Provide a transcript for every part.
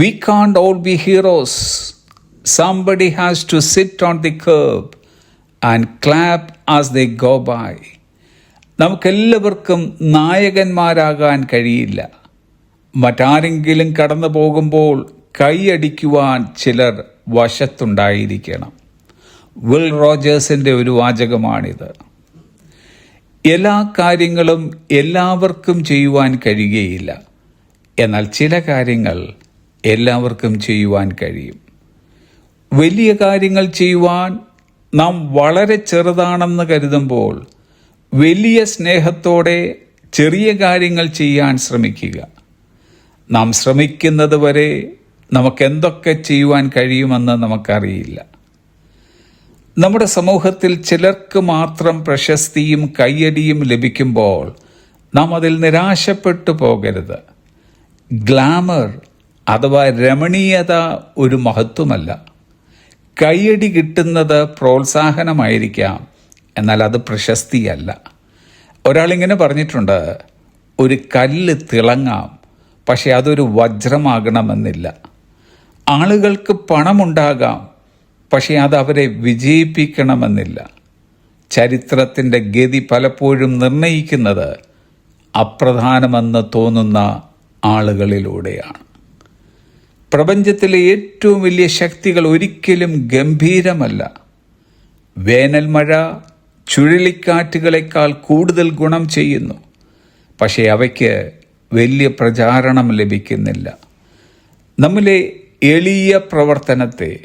we can't all be heroes. Somebody has to sit on the curb and clap as they go by. നമുക്കെല്ലാവർക്കും നായകന്മാരാകാൻ കഴിയില്ല മറ്റാരെങ്കിലും കടന്നു പോകുമ്പോൾ കൈയടിക്കുവാൻ ചിലർ വശത്തുണ്ടായിരിക്കണം വിൽ റോജേഴ്സിന്റെ ഒരു വാചകമാണിത് എല്ലാ കാര്യങ്ങളും എല്ലാവർക്കും ചെയ്യുവാൻ കഴിയുകയില്ല എന്നാൽ ചില കാര്യങ്ങൾ എല്ലാവർക്കും ചെയ്യുവാൻ കഴിയും. വലിയ കാര്യങ്ങൾ ചെയ്യുവാൻ നാം വളരെ ചെറുതാണെന്ന് കരുതുമ്പോൾ വലിയ സ്നേഹത്തോടെ ചെറിയ കാര്യങ്ങൾ ചെയ്യാൻ ശ്രമിക്കുക. നാം ശ്രമിക്കുന്നത് വരെ നമുക്കെന്തൊക്കെ ചെയ്യുവാൻ കഴിയുമെന്ന് നമുക്കറിയില്ല. നമ്മുടെ സമൂഹത്തിൽ ചിലർക്ക് മാത്രം പ്രശസ്തിയും കയ്യടിയും ലഭിക്കുമ്പോൾ നാം അതിൽ നിരാശപ്പെട്ടു പോകരുത്. ഗ്ലാമർ അഥവാ രമണീയത ഒരു മഹത്വമല്ല. കൈയടി കിട്ടുന്നത് പ്രോത്സാഹനമായിരിക്കാം. എന്നാൽ അത് പ്രശസ്തിയല്ല. ഒരാളിങ്ങനെ പറഞ്ഞിട്ടുണ്ട് ഒരു കല്ല് തിളങ്ങാം പക്ഷേ അതൊരു വജ്രമാകണമെന്നില്ല. ആളുകൾക്ക് പണമുണ്ടാകാം പക്ഷേ അത് അവരെ വിജയിപ്പിക്കണമെന്നില്ല. ചരിത്രത്തിന്റെ ഗതി പലപ്പോഴും നിർണയിക്കുന്നത് അപ്രധാനമെന്ന് തോന്നുന്ന ആളുകളിലൂടെയാണ്. പ്രപഞ്ചത്തിലെ ഏറ്റവും വലിയ ശക്തികൾ ഒരിക്കലും ഗംഭീരമല്ല. വേനൽ മഴ ചുഴലിക്കാറ്റുകളെക്കാൾ കൂടുതൽ ഗുണം ചെയ്യുന്നു. പക്ഷേ അവയ്ക്ക് വലിയ പ്രചാരണം ലഭിക്കുന്നില്ല. നമ്മിലെ എളിയ പ്രവർത്തനത്തെ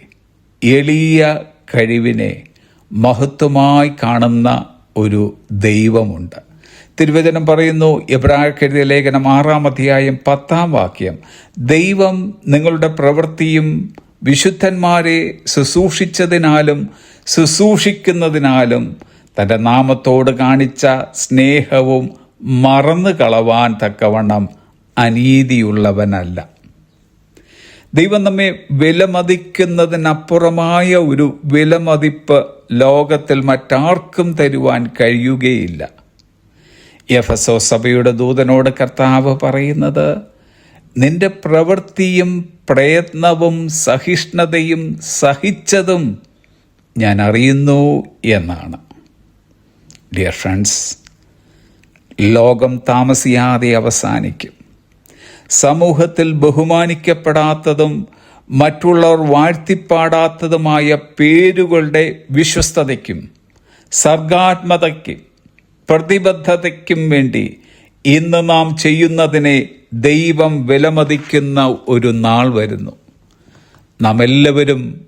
എളിയ കഴിവിനെ മഹത്വമായി കാണുന്ന ഒരു ദൈവമുണ്ട്. തിരുവചനം പറയുന്നു എബ്രാഹെഴുതിയ ലേഖനം ആറാം അധ്യായം പത്താം വാക്യം. ദൈവം നിങ്ങളുടെ പ്രവൃത്തിയും വിശുദ്ധന്മാരെ ശുശ്രൂഷിച്ചതിനാലും ശുശ്രൂഷിക്കുന്നതിനാലും തന്റെ നാമത്തോട് കാണിച്ച സ്നേഹവും മറന്നു കളവാൻ തക്കവണ്ണം അനീതിയുള്ളവനല്ല. ദൈവം നമ്മെ വിലമതിക്കുന്നതിനപ്പുറമായ ഒരു വിലമതിപ്പ് ലോകത്തിൽ മറ്റാർക്കും തരുവാൻ കഴിയുകയില്ല. എഫ് എസ് ഒ സഭയുടെ ദൂതനോട് കർത്താവ് പറയുന്നത് നിന്റെ പ്രവൃത്തിയും പ്രയത്നവും സഹിഷ്ണുതയും സഹിച്ചതും ഞാൻ അറിയുന്നു എന്നാണ്. ഡിയർ ഫ്രണ്ട്സ് ലോകം താമസിയാതെ അവസാനിക്കും. സമൂഹത്തിൽ ബഹുമാനിക്കപ്പെടാത്തതും മറ്റുള്ളവർ വാഴ്ത്തിപ്പാടാത്തതുമായ പേരുകളുടെ വിശ്വസ്തതയ്ക്കും സർഗാത്മതയ്ക്കും പ്രതിബദ്ധതയ്ക്കും വേണ്ടി ഇന്ന് നാം ചെയ്യുന്നതിനെ ദൈവം വിലമതിക്കുന്ന ഒരു നാൾ വരുന്നു. നാം എല്ലാവരും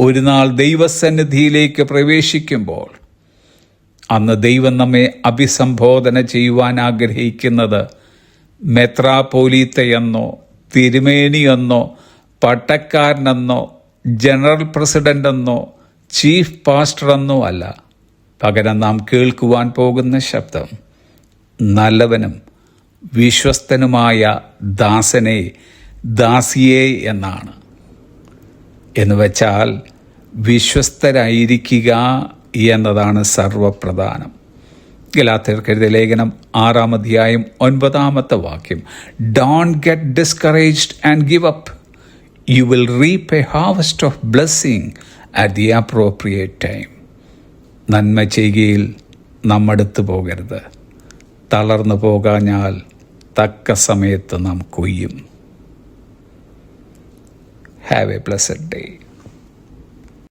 ഒരു നാൾ ദൈവസന്നിധിയിലേക്ക് പ്രവേശിക്കുമ്പോൾ അന്ന് ദൈവം നമ്മെ അഭിസംബോധന ചെയ്യുവാൻ ആഗ്രഹിക്കുന്നത് മെത്രാപോലീത്തയെന്നോ തിരുമേനിയെന്നോ പട്ടക്കാരനെന്നോ ജനറൽ പ്രസിഡന്റെന്നോ ചീഫ് പാസ്റ്റർ എന്നോ അല്ല. പകരം നാം കേൾക്കുവാൻ പോകുന്ന ശബ്ദം നല്ലവനും വിശ്വസ്തനുമായ ദാസനെ ദാസിയെ എന്നാണ്. എന്ന് വെച്ചാൽ വിശ്വസ്തരായിരിക്കുക എന്നതാണ് സർവപ്രധാനം. ഗലാത്തർക്കെഴുതിയ ലേഖനം ആറാം അധ്യായം ഒൻപതാമത്തെ വാക്യം. Don't get discouraged and give up you will reap a harvest of blessing at the appropriate time നന്മ ചെയ്യുകയിൽ നമ്മടുത്ത് പോകരുത്. തളർന്നു പോകാഞ്ഞാൽ തക്ക സമയത്ത് നാം കൊയ്യും. Have A പ്ലസഡ് day